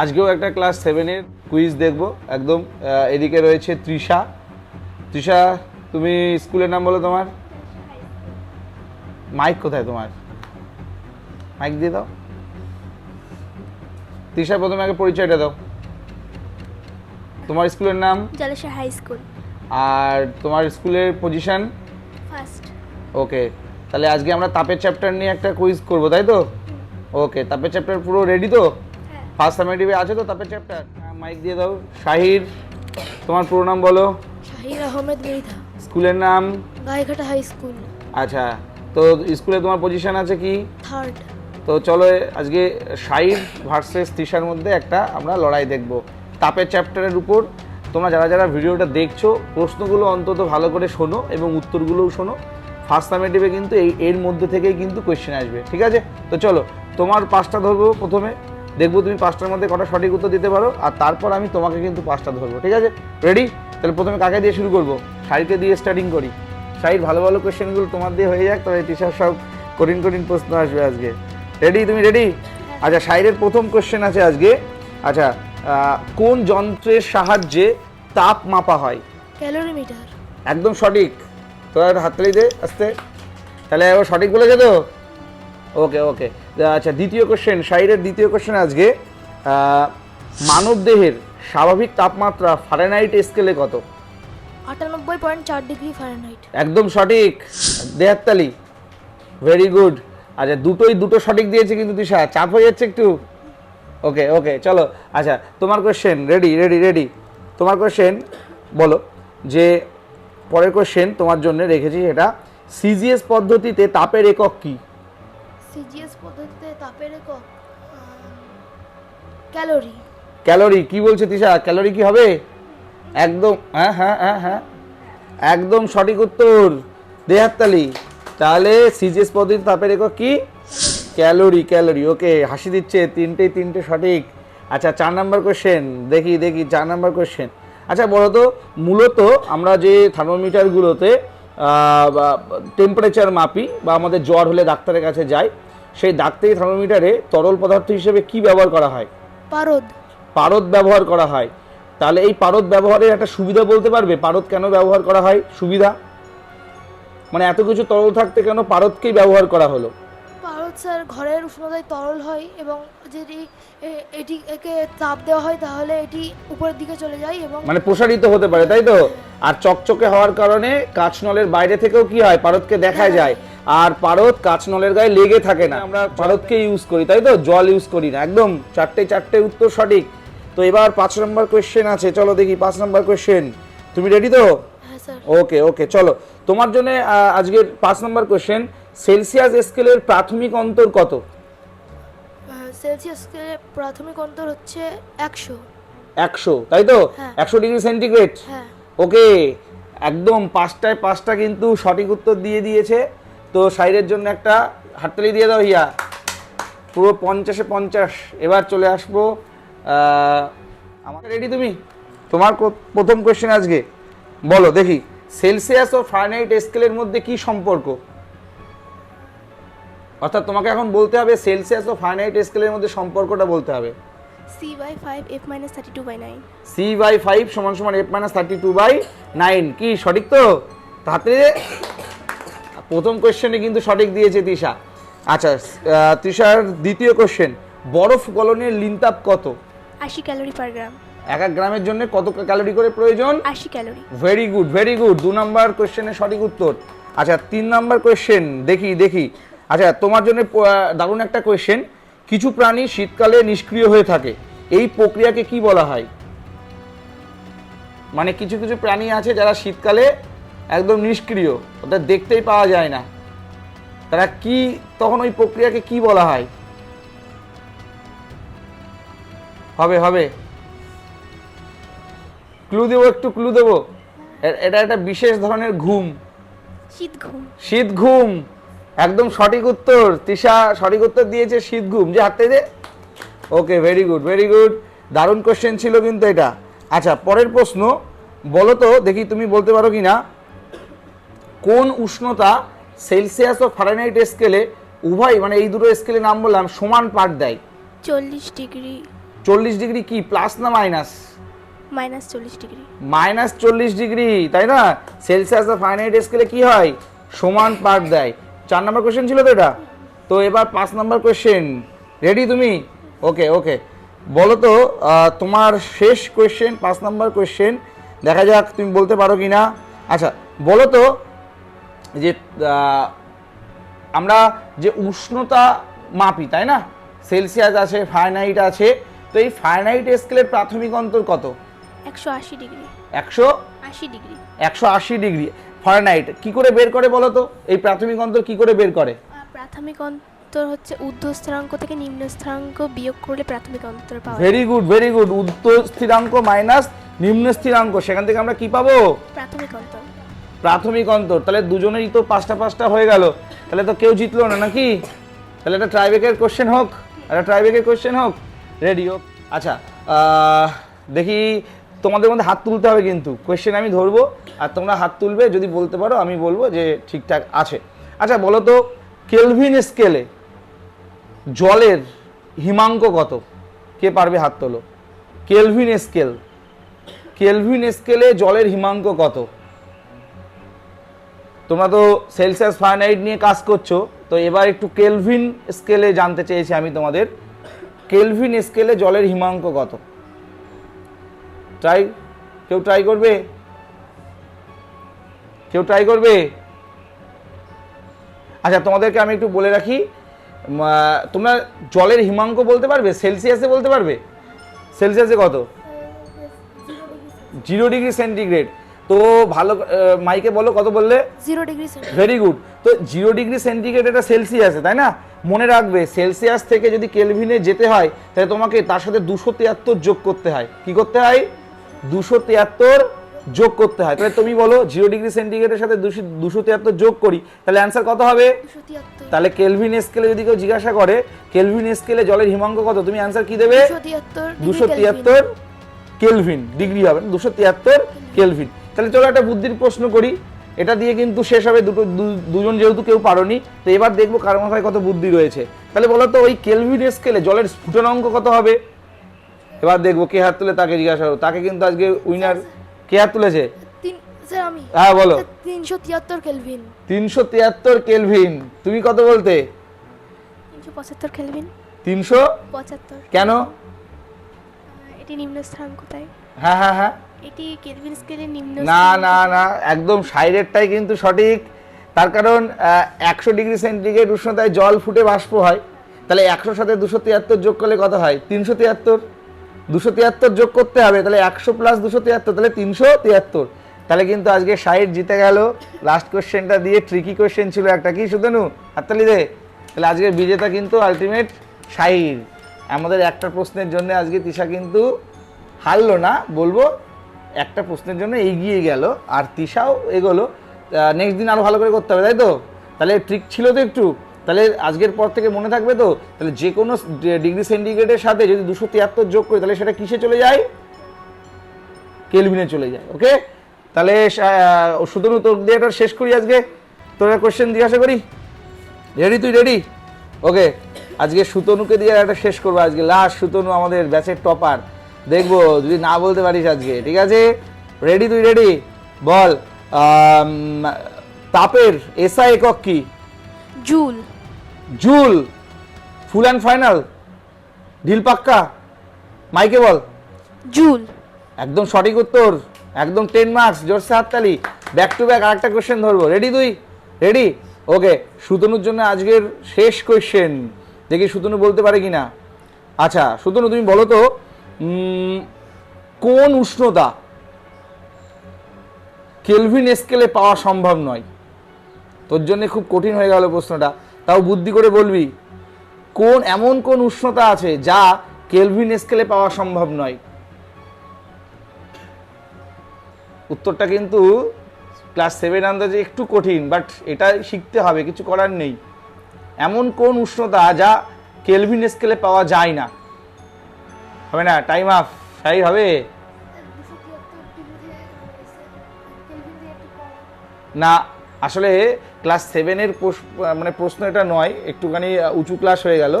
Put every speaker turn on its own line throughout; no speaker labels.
আজকেও একটা ক্লাস সেভেনের কুইজ দেখব। একদম এদিকে রয়েছে তৃষা। তৃষা তুমি স্কুলের নাম বলো তোমার? মাইক কোথায় তোমার? মাইক দিয়ে দাও। তৃষা প্রথমে আগে পরিচয়টা দাও। তোমার স্কুলের নাম?
Jaleshwar high school.
আর তোমার স্কুলের পজিশন
ফার্স্ট
ওকে তাহলে আজকে আমরা তাপের চ্যাপ্টার নিয়ে একটা কুইজ করব তাই তো? ওকে তাপের চ্যাপ্টার পুরো রেডি তো? ফার্স্ট সামেটিভে আছে তো? তাপের চ্যাপ্টার মাইক দিয়ে দাও। শাহির তোমার পুরো নাম বলো।
শাহির আহমেদ মৃধা।
স্কুলের নাম?
Gaighata high school.
আচ্ছা তো স্কুলে তোমার পজিশন আছে কি?
থার্ড
তো চলো আজকে শাহির ভার্সেস তিশার মধ্যে একটা আমরা লড়াই দেখব। তাপের চ্যাপ্টারের উপর। তোমরা যারা যারা ভিডিওটা দেখছ প্রশ্নগুলো অন্তত ভালো করে শোনো এবং উত্তরগুলোও শোনো। ফার্স্ট সামেটিভে কিন্তু এই এর মধ্যে থেকেই কিন্তু কোয়েশ্চেন আসবে। ঠিক আছে? তো চলো তোমার পাঁচটা ধরবো প্রথমে। দেখব তুমি পাঁচটার মধ্যে কটা সঠিক উত্তর দিতে পারো আর তারপর আমি তোমাকে কিন্তু পাঁচটা ধরবো ঠিক আছে? রেডি তাহলে প্রথমে কাকে দিয়ে শুরু করব? শাড়িকে দিয়ে স্টার্টিং করি। শাড়ির ভালো ভালো কোয়েশ্চেনগুলো তোমার দিয়ে হয়ে যাক তবে টিচার সব কঠিন কঠিন প্রশ্ন আসবে আজকে। রেডি তুমি রেডি আচ্ছা শাইরের প্রথম কোশ্চেন আছে আজকে। আচ্ছা কোন যন্ত্রের সাহায্যে তাপ মাপা হয়?
ক্যালোরিমিটার।
একদম সঠিক। তোর হাততালি দে আসতে। তাহলে সঠিক বলেছে তো? ওকে ওকে আচ্ছা দ্বিতীয় কোশ্চেন শাইরের দ্বিতীয় কোশ্চেন আজকে মানব দেহের স্বাভাবিক তাপমাত্রা ফারেনহাইট স্কেলে কত?
আটানব্বই পয়েন্ট চার ডিগ্রি ফারেনহাইট
একদম সঠিক। দেহাত্তালি ভেরি গুড আচ্ছা দুটোই দুটো সঠিক দিয়েছে কিন্তু দিশা। চাপ হয়ে যাচ্ছে একটু। ওকে ওকে চলো। আচ্ছা তোমার কোশ্চেন রেডি রেডি রেডি তোমার কোশ্চেন বলো। যে পরের কোশ্চেন তোমার জন্য রেখেছি এটা সিজিএস পদ্ধতিতে তাপের একক কি?
সিজিএস পদ্ধতিতে তাপের একক ক্যালোরি।
ক্যালোরি, কি বলছে তিশা? ক্যালোরি কি হবে? একদম হ্যাঁ হ্যাঁ হ্যাঁ হ্যাঁ। একদম সঠিক উত্তর, দেহাত্তালি। তাহলে সিজিএস পদ্ধতি তাপের একক কি? Calorie calorie. ওকে, হাসি দিচ্ছে তিনটে তিনটে সঠিক। আচ্ছা চার নাম্বার কোশ্চেন দেখি দেখি, চার নাম্বার কোশ্চেন আচ্ছা বলো তো মূলত আমরা যে থার্মোমিটারগুলোতে টেম্পারেচার মাপি বা আমাদের জ্বর হলে ডাক্তারের কাছে যাই সেই ডাক্তারি থার্মোমিটারে তরল পদার্থ হিসেবে কি ব্যবহার করা হয়?
পারদ।
পারদ ব্যবহার করা হয়। তাহলে এই পারদ ব্যবহারের একটা সুবিধা বলতে পারবে? পারদ কেন ব্যবহার করা হয়? সুবিধা? মানে এত কিছু তরল থাকতে কেন পারদকেই ব্যবহার করা হলো?
স্যার ঘরের উষ্ণতায় তরল হয় এবং যদি এটি একে তাপ দেওয়া হয় তাহলে এটি উপরের দিকে চলে যায় এবং
মানে প্রসারিত হতে পারে তাই তো? আর চকচকে হওয়ার কারণে কাঁচ নলের বাইরে থেকেও কি হয়? পারদকে দেখা যায়। আর পারদ কাঁচ নলের গায়ে লেগে থাকে না। আমরা পারদকে ইউজ করি তাই তো? জল ইউজ করি না। একদম চারটে চারটে উত্তর সঠিক। তো এবার পাঁচ নম্বর কোয়েশ্চেন আছে। চলো দেখি পাঁচ নম্বর কোয়েশ্চেন তুমি রেডি তো?
হ্যাঁ স্যার।
ওকে ওকে চলো। তোমার জন্য আজকের পাঁচ নম্বর কোশ্চেন সেলসিয়াস স্কেলের প্রাথমিক অন্তর কত?
সেলসিয়াস স্কেলে প্রাথমিক অন্তর হচ্ছে একশো।
একশো তাই তো?
হ্যাঁ।
একশো ডিগ্রি সেন্টিগ্রেড?
হ্যাঁ।
ওকে একদম পাঁচটায় পাঁচটা কিন্তু সঠিক উত্তর দিয়ে দিয়েছে। তো সাইডের জন্য একটা হাততালি দিয়ে দাও হিয়া। পুরো পঞ্চাশে পঞ্চাশ। এবার চলে আসব আমাকে রেডি তুমি? তোমার প্রথম কোশ্চেন আজকে। বলো দেখি সেলসিয়াস ও ফারেনহাইট স্কেলের মধ্যে কি সম্পর্ক? অর্থাৎ তোমাকে এখন বলতে হবে সেলসিয়াস ও ফারেনহাইট স্কেলের মধ্যে সম্পর্কটা বলতে হবে।
C by five F minus thirty two by nine
C by five সমান সমান F minus thirty two by nine কি সঠিক তো? তাতে প্রথম কোশ্চেনে কিন্তু সঠিক দিয়েছে তৃষা আচ্ছা তৃষার দ্বিতীয় কোশ্চেন বরফ গলনের লিনতাপ কত?
আশি ক্যালোরি পার গ্রাম
এক এক গ্রামের জন্য কত ক্যালোরি করে প্রয়োজন?
আশি calorie
very good very good দু নম্বর কোশ্চেনের সঠিক উত্তর। আচ্ছা তিন নম্বর কোশ্চেন দেখি দেখি। আচ্ছা তোমার জন্য দারুণ একটা কোশ্চেন কিছু প্রাণী শীতকালে নিষ্ক্রিয় হয়ে থাকে। এই প্রক্রিয়াকে কি বলা হয়? মানে কিছু কিছু প্রাণী আছে যারা শীতকালে একদম নিষ্ক্রিয়। ওদের দেখতেই পাওয়া যায় না। তারা কি তখন ওই প্রক্রিয়াকে কি বলা হয়? হবে হবে। ক্লু দেবো একটু ক্লু দেবো? এটা একটা বিশেষ ধরনের ঘুম।
শীত ঘুম।
শীত ঘুম। একদম সঠিক উত্তর। তৃষা সঠিক উত্তর দিয়েছে শীত ঘুম। যে হাতে দে okay very good very good দারুণ কোশ্চেন ছিল কিন্তু এটা। আচ্ছা পরের প্রশ্ন বলো তো দেখি তুমি বলতে পারো কি না কোন উষ্ণতা সেলসিয়াস ও ফারেনহাইট স্কেলে উভয় মানে এই দুটো স্কেলে নাম বললাম সমান পাঠ দেয়?
চল্লিশ ডিগ্রি।
চল্লিশ ডিগ্রি কি প্লাস না মাইনাস
মাইনাস চল্লিশ ডিগ্রি।
মাইনাস চল্লিশ ডিগ্রি তাই না? সেলসিয়াস বা ফারেনহাইট স্কেলে কি হয়? সমান পার্ট দেয়। চার নম্বর কোশ্চেন ছিল তো এটা? তো এবার পাঁচ নম্বর কোশ্চেন রেডি তুমি? ওকে ওকে বলো তো তোমার শেষ কোশ্চেন পাঁচ নম্বর কোয়েশ্চেন দেখা যাক তুমি বলতে পারো কি না আচ্ছা বলো তো যে আমরা যে উষ্ণতা মাপি তাই না? সেলসিয়াস আছে ফারেনহাইট আছে তো এই ফারেনহাইট স্কেলের প্রাথমিক অন্তর কত?
একশো আশি ডিগ্রি।
একশো
আশি ডিগ্রি।
একশো আশি ডিগ্রি। ফারেনহাইট কি করে বের করে বলো তো এই প্রাথমিক অন্তর কি করে বের করে?
প্রাথমিক অন্তর হচ্ছে ঊর্ধ্ব স্থিরাঙ্ক থেকে নিম্ন স্থিরাঙ্ক বিয়োগ করলে প্রাথমিক অন্তর পাওয়া
ভেরি গুড ভেরি গুড উত্তর স্থিরাঙ্ক মাইনাস নিম্ন স্থিরাঙ্ক সেখান থেকে আমরা কি পাবো?
প্রাথমিক অন্তর।
প্রাথমিক অন্তর। তাহলে দুজনেই তো পাঁচটা পাঁচটা হয়ে গেল। তাহলে তো কেউ জিতলো না নাকি? তাহলে একটা ট্রাইবেকের কোশ্চেন হোক। একটা ট্রাইবেকের কোশ্চেন হোক। রেডি হোক আচ্ছা আহ, দেখি তোমাদের মধ্যে হাত তুলতে হবে কিন্তু। কোশ্চেন আমি ধরবো, আর তোমরা হাত তুলবে, যদি বলতে পারো, আমি বলব যে ঠিকঠাক আছে। আচ্ছা বলো তো কেলভিন স্কেলে জলের হিমাঙ্ক কত? কে পারবে হাত তোলো? কেলভিন স্কেল কেলভিন স্কেলে জলের হিমাঙ্ক কত? তোমরা তো সেলসিয়াস ফারেনহাইট নিয়ে কাজ করছ, তো এবার একটু কেলভিন স্কেলে জানতে চেয়েছি আমি তোমাদের। কেলভিন স্কেলে জলের হিমাঙ্ক কত? ট্রাই কেউ ট্রাই করবে? কেউ ট্রাই করবে? আচ্ছা তোমাদেরকে আমি একটু বলে রাখি তোমরা জলের হিমাঙ্ক বলতে পারবে? সেলসিয়াসে বলতে পারবে? সেলসিয়াসে কত? জিরো ডিগ্রি সেন্টিগ্রেড তো ভালো মাইকে বলো কত বললে?
জিরো ডিগ্রি
ভেরি গুড তো জিরো ডিগ্রি সেন্টিগ্রেড এটা সেলসিয়াসে তাই না? মনে রাখবে সেলসিয়াস থেকে যদি কেলভিনে যেতে হয় তাহলে তোমাকে তার সাথে দুশো তিয়াত্তর যোগ করতে হয়। কি করতে হয়? দুশো তিয়াত্তর যোগ করতে হয়। তাহলে তুমি বলো জিরো ডিগ্রি সেন্টিগ্রেডের সাথে দুশো তিয়াত্তর যোগ করি তাহলে অ্যান্সার কত হবে? তাহলে কেলভিন স্কেলে যদি কেউ জিজ্ঞাসা করে কেলভিন স্কেলে জলের হিমাঙ্ক কত? তুমি অ্যান্সার কি দেবে?
দুশো তিয়াত্তর
কেলভিন ডিগ্রি হবে। দুশো তিয়াত্তর কেলভিন তাহলে চলো একটা বুদ্ধির প্রশ্ন করি। এটা দিয়ে কিন্তু শেষ হবে দুটো দুজন যেহেতু কেউ পারোনি তো এবার দেখব কার মাথায় কত বুদ্ধি রয়েছে। তাহলে বলো তো ওই কেলভিন স্কেলে জলের স্ফুটনাঙ্ক কত হবে? এবার দেখব কে হাত তুলে তাকে জিজ্ঞাসা করো। তাকে কিন্তু আজকে উইনার কে হাত তুলেছে?
স্যার আমি।
হ্যাঁ বলো।
তিনশো তিয়াত্তর কেলভিন
তিনশো তিয়াত্তর কেলভিন তুমি কত বলতে?
তিনশো
তিনশো?
পঁচাত্তর।
কেন?
এটি নিম্ন স্থিরাঙ্ক তাই
হ্যাঁ হ্যাঁ হ্যাঁ।
এটি কেলভিন স্কেলের নিম্ন
না না না একদম সাইডেরটাই কিন্তু সঠিক। তার কারণ একশো ডিগ্রি সেন্টিগ্রেড উষ্ণতায় জল ফুটে বাষ্প হয়। তাহলে একশোর সাথে দুশো তিয়াত্তর যোগ করলে কত হয়? তিনশো তিয়াত্তর। দুশো তিয়াত্তর যোগ করতে হবে, তাহলে একশো প্লাস দুশো তিয়াত্তর, তাহলে তিনশো তিয়াত্তর। তাহলে কিন্তু আজকে সাইড জিতে গেল। লাস্ট কোশ্চেনটা দিয়ে ট্রিকি কোশ্চেন ছিল একটা। কি শুধু হাততালি দে। তাহলে আজকের বিজেতা কিন্তু আলটিমেট সাইড আমাদের একটা প্রশ্নের জন্য আজকে তিশা কিন্তু হারলো না, বলব একটা প্রশ্নের জন্য এগিয়ে গেল আর তিশাও এগোলো। নেক্সট দিন আরও ভালো করে করতে হবে, তাই তো? তাহলে ট্রিক ছিল তো একটু। তাহলে আজকের পর থেকে মনে থাকবে তো? তাহলে যে কোনো ডিগ্রি সেন্টিগ্রেডের সাথে যদি দুশো তিয়াত্তর যোগ করি, তাহলে সেটা কিসে চলে যায়? কেলভিনে চলে যায়, ওকে? তাহলে সুতনু তোর দিয়ে শেষ করি আজকে। তোর কোশ্চেন জিজ্ঞাসা করি? রেডি তুই? রেডি ওকে আজকে সুতনুকে দিয়ে একটা শেষ করব আজকে। লাস্ট সুতনু আমাদের ব্যাচের টপার দেখব, যদি না বলতে পারিস আজকে, ঠিক আছে? রেডি তুই? রেডি বল তাপের এসআই একক কি?
Joule.
Joule full and final ঢিল পাক্কা মাইকে বল।
জুল।
একদম সঠিক উত্তর একদম টেন মার্কস জোরসে হাততালি ব্যাক টু ব্যাক আরেকটা কোশ্চেন ধরবো। রেডি তুই? রেডি ওকে সুতনুর জন্য আজকের শেষ কোয়েশ্চেন দেখি সুতনু বলতে পারে কি না আচ্ছা সুতনু তুমি বলো তো কোন উষ্ণতা কেলভিন স্কেলে পাওয়া সম্ভব নয়? তোর জন্য খুব কঠিন হয়ে গেল প্রশ্নটা। তাও বুদ্ধি করে বলবি? কোন এমন কোন উষ্ণতা আছে যা কেলভিন স্কেলে পাওয়া সম্ভব নয়? উত্তরটা কিন্তু ক্লাস সেভেন আন্দাজে একটু কঠিন বাট এটা শিখতে হবে কিছু করার নেই। এমন কোন উষ্ণতা যা কেলভিন স্কেলে পাওয়া যায় না? হবে না? টাইম আপ সাই হবে? না আসলে ক্লাস সেভেনের মানে প্রশ্ন এটা নয়, একটুখানি উঁচু ক্লাস হয়ে গেল।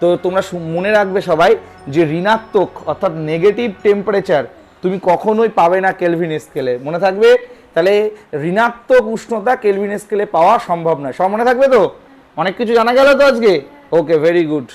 তো তোমরা মনে রাখবে সবাই যে ঋণাত্মক অর্থাৎ নেগেটিভ টেম্পারেচার তুমি কখনোই পাবে না কেলভিন স্কেলে মনে থাকবে? তাহলে ঋণাত্মক উষ্ণতা কেলভিন স্কেলে পাওয়া সম্ভব নয়। সব মনে থাকবে তো? অনেক কিছু জানা গেল তো আজকে? ওকে ভেরি গুড